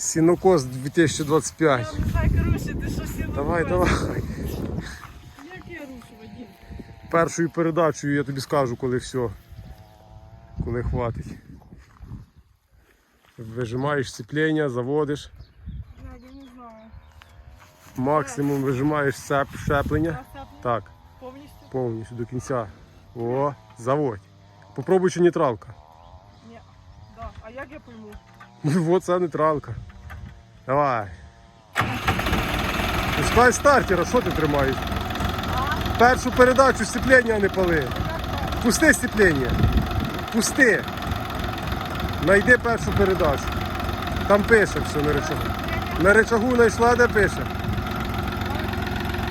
Сінокос 2025. Я не знаю, коротше, ти що сіно. Давай, давай. Як я рушу, Вадим? Першою передачею я тобі скажу, коли все. Коли хватить. Вижимаєш сцеплення, заводиш. Я не знаю. Максимум вижимаєш цеп, щеплення. Так, повністю? повністю до кінця. О, заводь. Попробуй чи нейтралка. Ні. Да. А як я пойму? От це нейтралка. Давай. Пускай стартера, що ти тримаєш? Першу передачу сцеплення не пали. Пусти сцеплення. Пусти. Найди першу передачу. Там пише все на речагу. На речагу знайшла, де пише.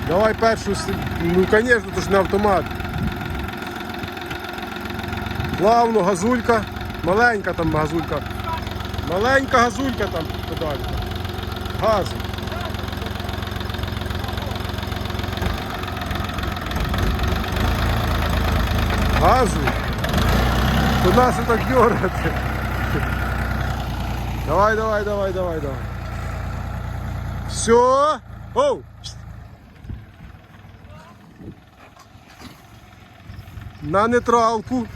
Давай першу. Ну, звісно, то ж не автомат. Плавно, газулька. Маленька там газулька. Маленька газулька там педалька. Газу. Газу. То нащо так дергати? Давай, давай, давай, давай, давай. Все. Оу. На нейтралку.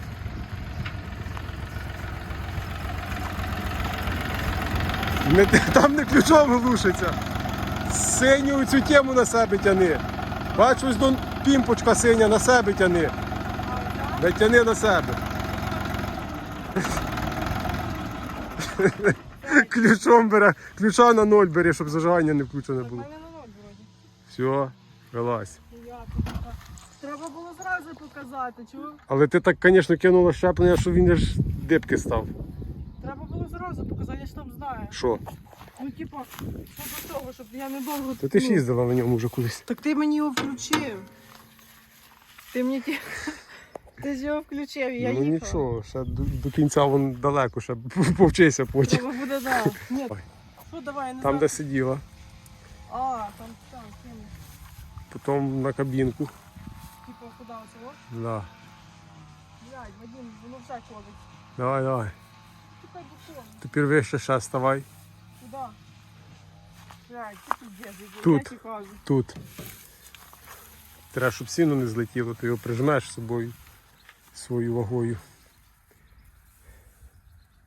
Не, там не ключом глушиться. Синю цю тему на себе тяни. Бачу, ось до пімпочка синя на себе тяни. Не тяни на себе. Ключом бере, ключа на ноль бери, щоб зажигання не включене було. Все, так? Треба було зразу показати, чого? Але ти так, звісно, кинула щеплення, що він ж дибки став. Зразу показати, я ж там знаю. Що? Ну, типа, що до того, щоб я недовго. Та ти ж ну, їздила на ньому вже колись. Так ти мені його включив. Ти мені ті... Ти ж його включив, і я ну їхала. нічого, ще до, до кінця вон далеко, ще повчися потім. Треба буде, да. Ні, Ой. що давай, я не Там, знаю. де сиділа, А, там, там, кину. потім на кабінку. Типа, куди оце, о? Да. Блядь, Вадим, воно все ходить. Давай, давай. Тепер вище ще ставай. Куди? Блядь, тут Тут. Треба, щоб сіно не злетіло, ти його прижмеш собою свою вагою.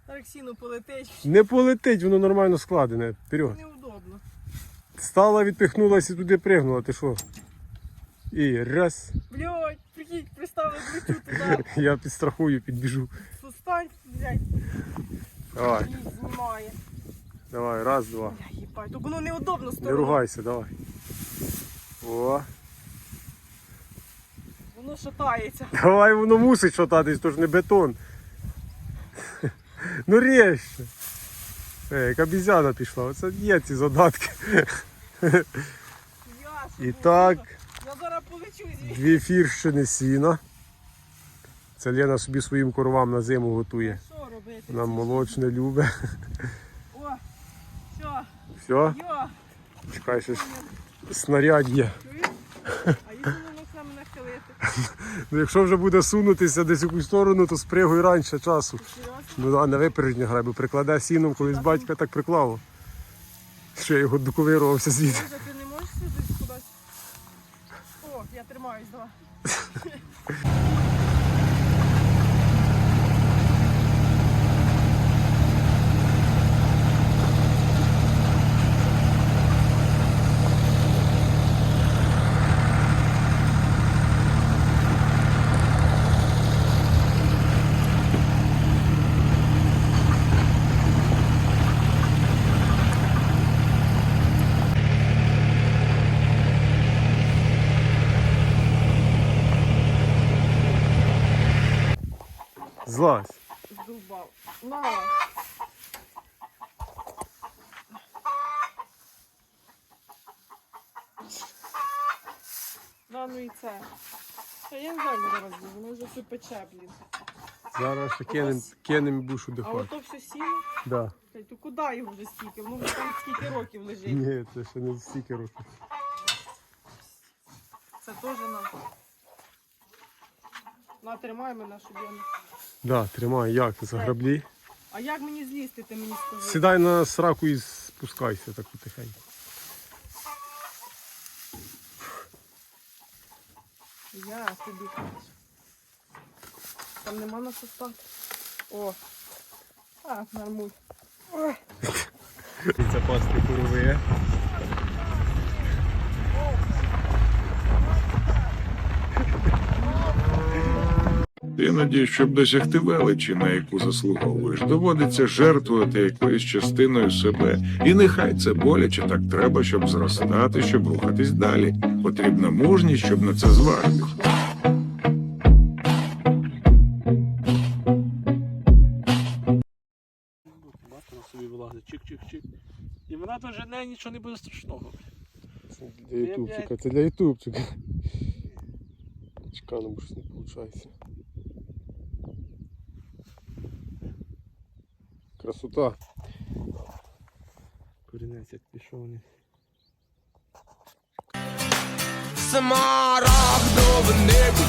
Так сіно полетить, Не полетить, воно нормально складене. Вперед. неудобно. Стала, відпихнулася і туди пригнула, ти що? І раз. Блядь, прикинь, приставили ключу туди. Я підстрахую, підбіжу. Сустань, блядь, Давай, знімає. давай, раз, два. Бля, їбать, то воно неудобно Не ругайся, давай. О, Воно шатається. давай воно мусить шататись, то ж не бетон. Ну рєще. Е, як обізяна пішла, оце є ці задатки. Ясно. І так, Я зараз полечу звідси. дві фірщини сіна. Це Лена собі своїм коровам на зиму готує. Що робити? Вона молочне любить. О, все, Все, йо, чекай, ж снаряд є. А воно? Ну, якщо вже буде сунутися десь в якусь сторону, то спригуй раніше часу. Ну да, на випередження грай, бо прикладе сіном, колись батька так приклав. Що я його доковирувався звідти. Боже, ти не можеш сюди кудись? О, я тримаюсь, давай. Злазь. Здубав. На. Да, ну і це. Та я не знаю, зараз буде, воно вже все пече, блін. Зараз ще кинем, кинем і будеш А удихати. ото все сіло, Да. Та й то куди його вже стільки? Воно вже там скільки років лежить. Ні, це ще не стільки років. Це теж нам. На, тримай мене, щоб я не... Да, тримай, як за граблі. А як мені злізти, ти мені скажи? Сідай на сраку із Спускайся так потихеньку. Я тобі кажу. Там нема на що стати. О. А, нормуль. Ой. Запасти курови. Іноді, щоб досягти величі, на яку заслуговуєш, доводиться жертвувати якоюсь частиною себе. І нехай це боляче, так треба, щоб зростати, щоб рухатись далі. Потрібна мужність, щоб на це зважитись. Собі вилазить, чик-чик-чик. І вона то жене нічого не буде страшного. Це для ютубчика, це для ютубчика. Чекай, ну щось не виходить. Красота. Корінець як пішов вони. не небо